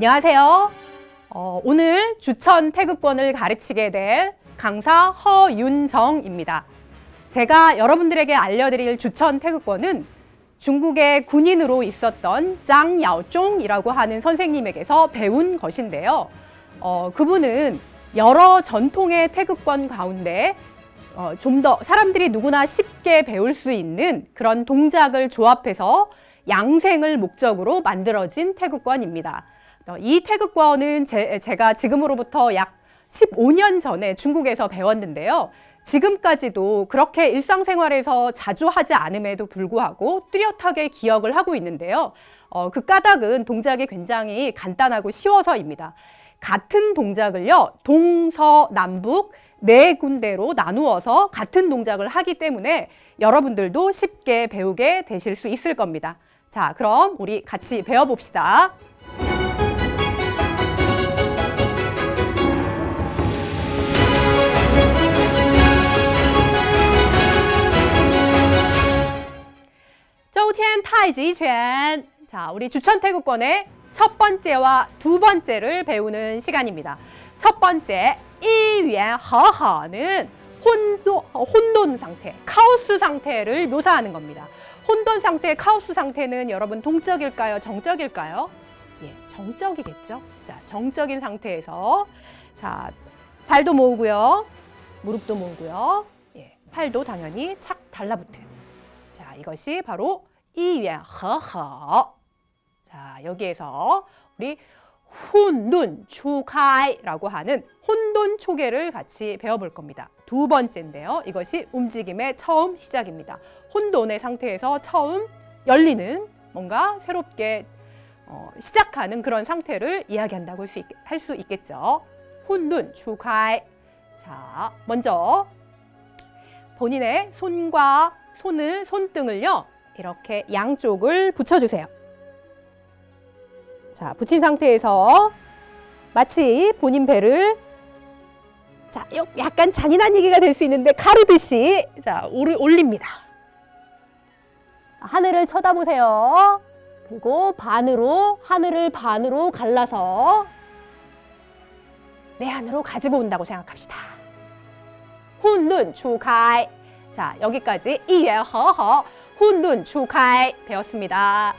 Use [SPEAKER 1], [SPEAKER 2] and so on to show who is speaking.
[SPEAKER 1] 안녕하세요. 어, 오늘 주천 태극권을 가르치게 될 강사 허윤정입니다. 제가 여러분들에게 알려드릴 주천 태극권은 중국의 군인으로 있었던 장 야오종이라고 하는 선생님에게서 배운 것인데요. 어, 그분은 여러 전통의 태극권 가운데 어, 좀 더 사람들이 누구나 쉽게 배울 수 있는 그런 동작을 조합해서 양생을 목적으로 만들어진 태극권입니다. 어, 이 태극권은 제, 제가 지금으로부터 약 15년 전에 중국에서 배웠는데요. 지금까지도 그렇게 일상생활에서 자주 하지 않음에도 불구하고 뚜렷하게 기억을 하고 있는데요. 어, 그 까닭은 동작이 굉장히 간단하고 쉬워서입니다. 같은 동작을요, 동서남북 네 군데로 나누어서 같은 동작을 하기 때문에 여러분들도 쉽게 배우게 되실 수 있을 겁니다. 자, 그럼 우리 같이 배워봅시다. 자, 우리 주천 태극권의 첫 번째와 두 번째를 배우는 시간입니다. 첫 번째, 이위엔 허허는 혼돈, 어, 혼돈 상태, 카오스 상태를 묘사하는 겁니다. 혼돈 상태, 카오스 상태는 여러분 동적일까요? 정적일까요? 예, 정적이겠죠. 자, 정적인 상태에서 자, 발도 모으고요. 무릎도 모으고요. 예, 팔도 당연히 착 달라붙어요. 자, 이것이 바로 이위엔 허허. 자, 여기에서 우리 혼돈 추카이라고 하는 혼돈 초계를 같이 배워볼 겁니다. 두 번째인데요. 이것이 움직임의 처음 시작입니다. 혼돈의 상태에서 처음 열리는 뭔가 새롭게 어, 시작하는 그런 상태를 이야기한다고 할 수 있겠죠. 혼돈 추카이. 자, 먼저 본인의 손과 손을 손등을요 이렇게 양쪽을 붙여주세요. 자, 붙인 상태에서 마치 본인 배를 자, 요- 약간 잔인한 얘기가 될 수 있는데 가르듯이 자, 올립니다. 하늘을 쳐다보세요. 그리고 반으로 하늘을 반으로 갈라서 내 안으로 가지고 온다고 생각합시다. 혼눈 추카이. 자, 여기까지 이외허허 혼눈 추카이 배웠습니다.